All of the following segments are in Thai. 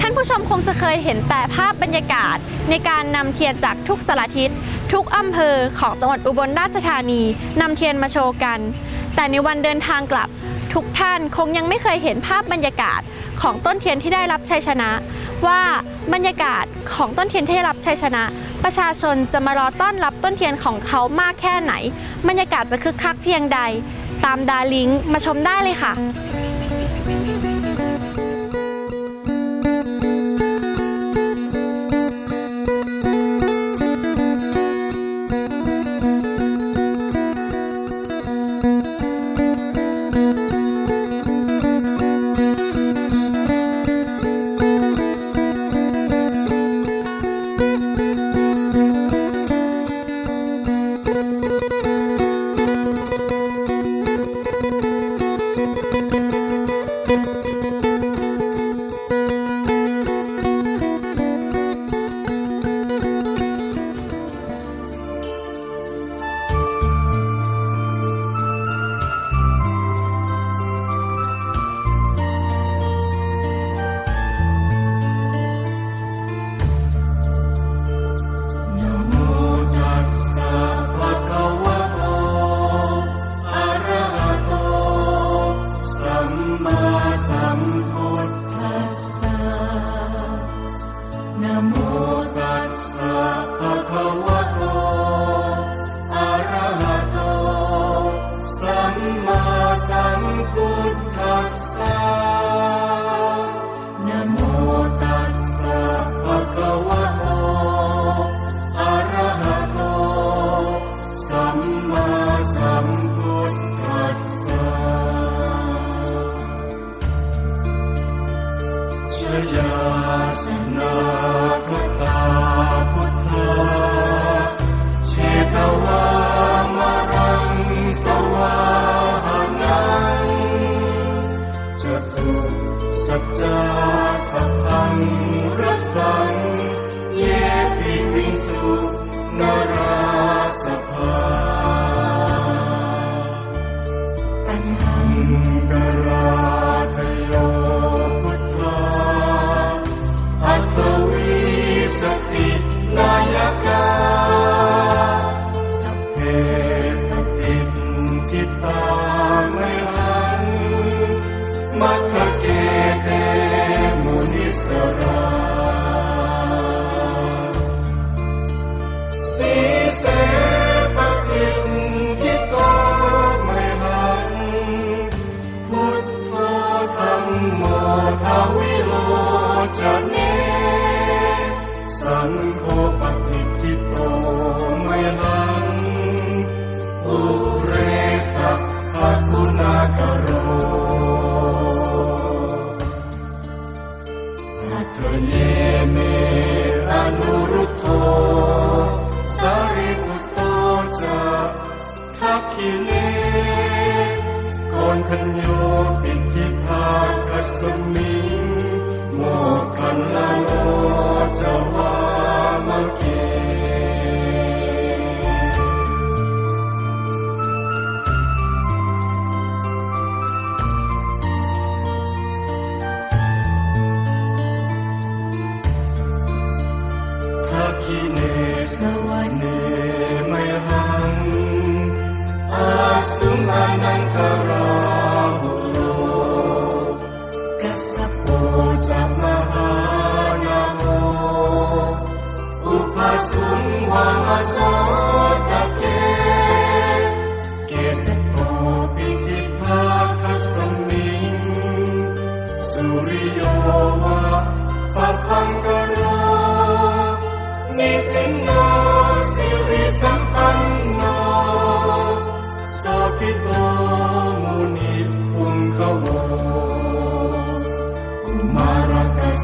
ท่านผู้ชมคงจะเคยเห็นแต่ภาพบรรยากาศในการนำเทียนจากทุกสารทิศ ทุกอำเภอของจังหวัดอุบลราชธานีนำเทียนมาโชว์กัน แต่ในวันเดินทางกลับ ทุกท่านคงยังไม่เคยเห็นภาพบรรยากาศของต้นเทียนที่ได้รับชัยชนะ ว่าบรรยากาศของต้นเทียนที่ได้รับชัยชนะ ประชาชนจะมารอต้อนรับต้นเทียนของเขามากแค่ไหน บรรยากาศจะคึกคักเพียงใด ตามดาลิงมาชมได้เลยค่ะ สัมพุทธัสสะ นะโมตัสสะภะคะวะโต อะระหะโต สัมมาสัมพุทธัสสะชยาสนา ะ สัจจาสัพพังรักสังเยปิวิงสุนราสภาอันหังกราทโยพุทธาอัตวิสตินายกาสัพเพปฏิทิตาไม่หันมัทธเกเตมุนิ สราสีเสปฏิทิโตไมหังพุทโธธรรมโมทวิโลจเนสังโฆปฏิทิโตไมหังปุเรสัพพคุณากโร สมิงโมกขันลาโนจะวามะเกทักขิเนสวะเนไม่หังอาสุมานันทรา Upa sung wa ma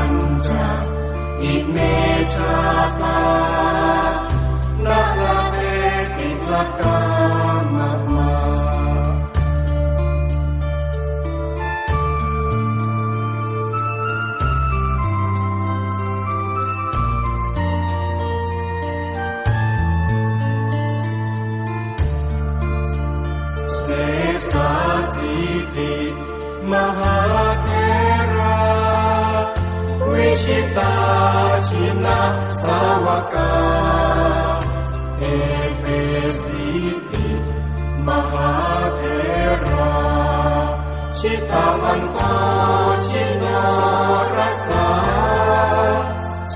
환자 인내 잡아 나라를 빛났다 마마 세상 시디 마하 Cita shina sawaka. Epesiti Mahadera Cita manta cina rasa.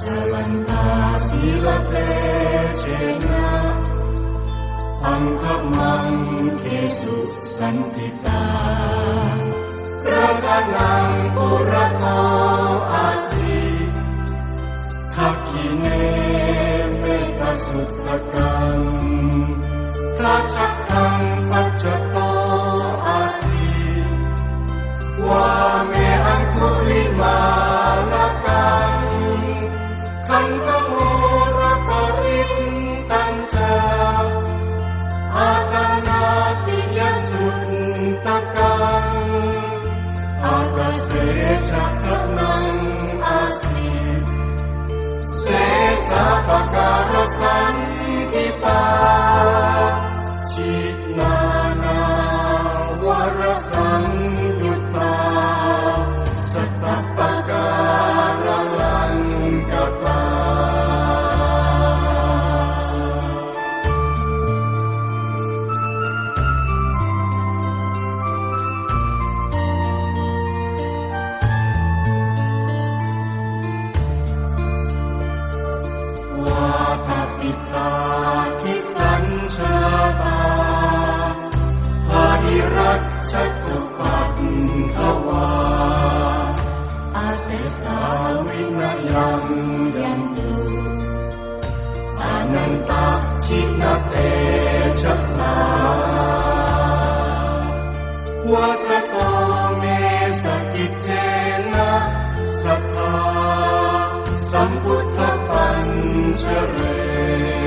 Celanta silate cina. Angkat mangkesu santita. Rakanang puratau asih sutakan Kan kamu Akan hatinya Apa sejak ดิตาทิสัญชาตาปาริรัตชัตุปัตถวาอาเสสาวินยังยังตุอานันตชินเตชัสสาวาสตา uns gerät.